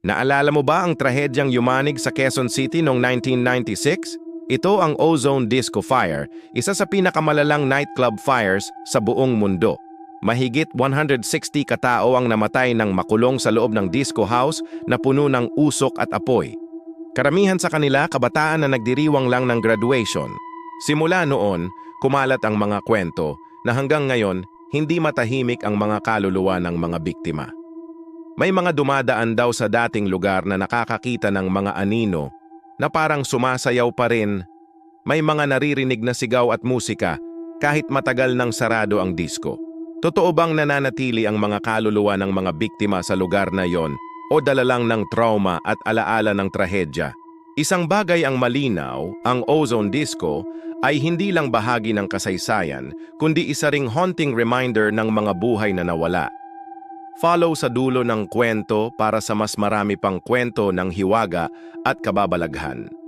Naalala mo ba ang trahedyang yumanig sa Quezon City noong 1996? Ito ang Ozone Disco Fire, isa sa pinakamalalang nightclub fires sa buong mundo. Mahigit 160 katao ang namatay ng makulong sa loob ng disco house na puno ng usok at apoy. Karamihan sa kanila kabataan na nagdiriwang lang ng graduation. Simula noon, kumalat ang mga kwento na hanggang ngayon hindi matahimik ang mga kaluluwa ng mga biktima. May mga dumadaan daw sa dating lugar na nakakakita ng mga anino na parang sumasayaw pa rin. May mga naririnig na sigaw at musika kahit matagal nang sarado ang disco. Totoo bang nananatili ang mga kaluluwa ng mga biktima sa lugar na yon o dala lang ng trauma at alaala ng trahedya? Isang bagay ang malinaw, ang ozone disco ay hindi lang bahagi ng kasaysayan, kundi isa ring haunting reminder ng mga buhay na nawala. Follow sa dulo ng kwento para sa mas marami pang kwento ng hiwaga at kababalaghan.